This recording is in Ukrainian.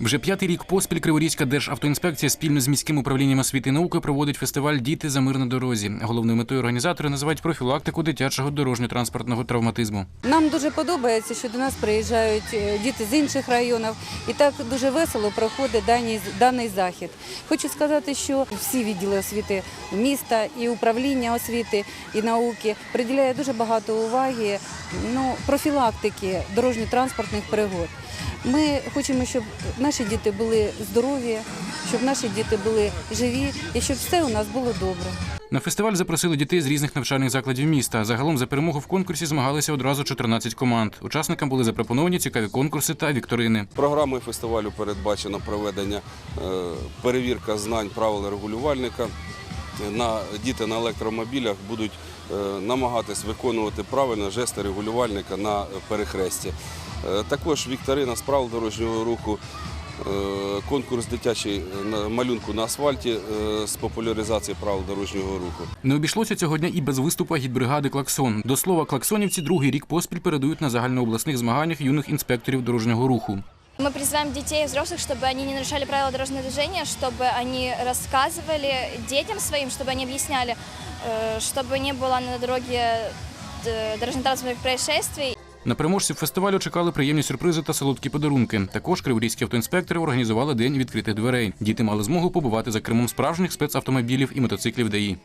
Вже п'ятий рік поспіль Криворізька державтоінспекція спільно з міським управлінням освіти і науки проводить фестиваль Діти за мир на дорозі. Головною метою організатори називають профілактику дитячого дорожньо-транспортного травматизму. Нам дуже подобається, що до нас приїжджають е, діти з інших районів, і так дуже весело проходить даний, даний захід. Хочу сказати, що всі відділи освіти міста і управління освіти і науки приділяє дуже багато уваги ну, профілактики дорожньо-транспортних пригод. Ми хочемо, щоб наші діти були здорові, щоб наші діти були живі і щоб все у нас було добре. На фестиваль запросили дітей з різних навчальних закладів міста. Загалом за перемогу в конкурсі змагалися одразу 14 команд. Учасникам були запропоновані цікаві конкурси та вікторини. Програмою фестивалю передбачено проведення е, перевірка знань правил регулювальника. На діти на електромобілях будуть е, намагатись виконувати правильно жести регулювальника на перехресті. Е, Також вікторина з правил дорожнього руху, е, конкурс дитячий малюнку на асфальті з популяризації правил дорожнього руху. Не обійшлося цього дня і без виступу гідбригади Клаксон. До слова, клаксонівці другий рік поспіль передають на загальнообласних змаганнях юних інспекторів дорожнього руху. Мы призываем детей и взрослых, чтобы они не нарушали правила дорожного движения, чтобы они рассказывали детям своим, чтобы они объясняли, э, чтобы не было на дороге э, дорожно-транспортных происшествий. На переможців фестивалю чекали приємні сюрпризи та солодкі подарунки. Також криворізькі автоінспектори організували день відкритих дверей. Діти мали змогу побувати за кермом справжніх спецавтомобілів і мотоциклів ДАІ.